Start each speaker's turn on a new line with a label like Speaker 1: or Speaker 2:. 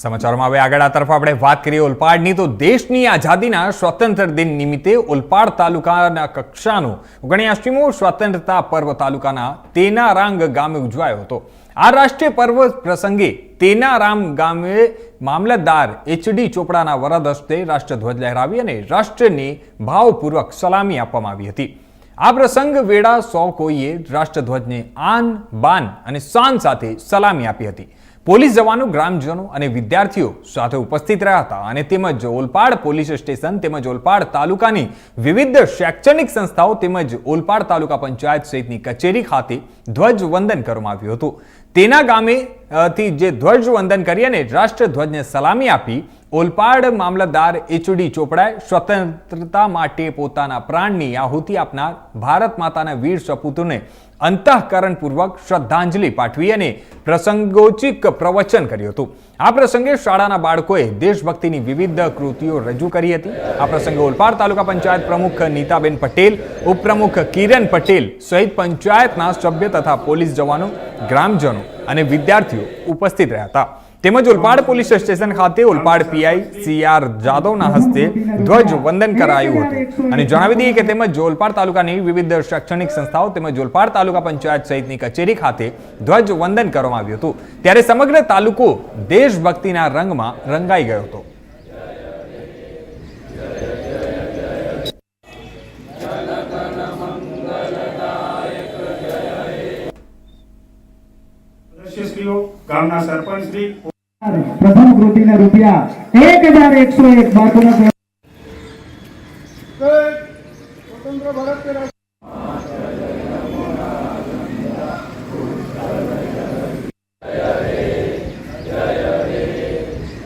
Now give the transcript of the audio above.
Speaker 1: સમાચારોમાં હવે આગળ આ તરફ આપણે વાત કરીએ ઓલપાડની તો દેશની આઝાદીના સ્વતંત્ર દિન નિમિત્તે ઓલપાડ તાલુકાના કક્ષાનો ઓગણ્યાસીમો સ્વતંત્રતા પર્વ તાલુકાના તેનારાંગ ગામે ઉજવાયો હતો. આ રાષ્ટ્રીય પર્વ પ્રસંગે તેનારામ ગામે મામલતદાર એચડી ચોપડાના વરદ હસ્તે રાષ્ટ્રધ્વજ લહેરાવી અને રાષ્ટ્રની ભાવપૂર્વક સલામી આપવામાં આવી હતી. આ પ્રસંગ વેળા સો કોઈએ રાષ્ટ્રધ્વજને આન, બાન અને શાન સાથે સલામી આપી હતી. પોલીસ જવાનો, ગ્રામજનો અને વિદ્યાર્થીઓ સાથે ઉપસ્થિત રહ્યા હતા અને તેમજ ઓલપાડ પોલીસ સ્ટેશન તેમજ ઓલપાડ તાલુકાની વિવિધ શૈક્ષણિક સંસ્થાઓ તેમજ ઓલપાડ તાલુકા પંચાયત સહિતની કચેરી ખાતે ધ્વજ વંદન કરવામાં આવ્યું હતું. તેના ગામે થી જે ધ્વજ વંદન કરી અને રાષ્ટ્રધ્વજને સલામી આપી, ઓલપાડ મામલતદાર એચડી ચોપડાએ સ્વતંત્રતા માટે પોતાના પ્રાણની આહુતિ આપનાર ભારત માતાના વીર સપૂતોને અંતઃકરણપૂર્વક શ્રદ્ધાંજલિ પાઠવી અને પ્રસંગોચિક પ્રવચન કર્યું હતું. આ પ્રસંગે શાળાના બાળકોએ દેશભક્તિની વિવિધ કૃતિઓ રજૂ કરી હતી. આ પ્રસંગે ઓલપાડ તાલુકા પંચાયત પ્રમુખ નીતાબેન પટેલ, ઉપપ્રમુખ કિરણ પટેલ સહિત પંચાયતના સભ્ય તથા પોલીસ જવાનો, ગ્રામજનો અને વિદ્યાર્થીઓ ઉપસ્થિત રહ્યા હતા. તેમજ ઓલપાડ પોલીસ સ્ટેશન ખાતે ઓલપાડ પીઆઈ સી જાદવના હસ્તે ધ્વજ વંદન કરાયું હતું. અને જણાવી દઈએ કે તેમજ ઓલપાડ તાલુકાની વિવિધ શૈક્ષણિક સંસ્થાઓ તેમજ ઓલપાડ તાલુકા પંચાયત સહિતની કચેરી ખાતે ધ્વજ વંદન કરવામાં આવ્યું હતું. ત્યારે સમગ્ર તાલુકો દેશભક્તિના રંગમાં રંગાઈ ગયો હતો.
Speaker 2: સદસ્યશ્રીઓ ગામના સરપંચ શ્રી
Speaker 3: પ્રથમ કૃતિને રૂપિયા એક હજાર એકસો એક બાળકોના
Speaker 4: સ્વતંત્ર ભારત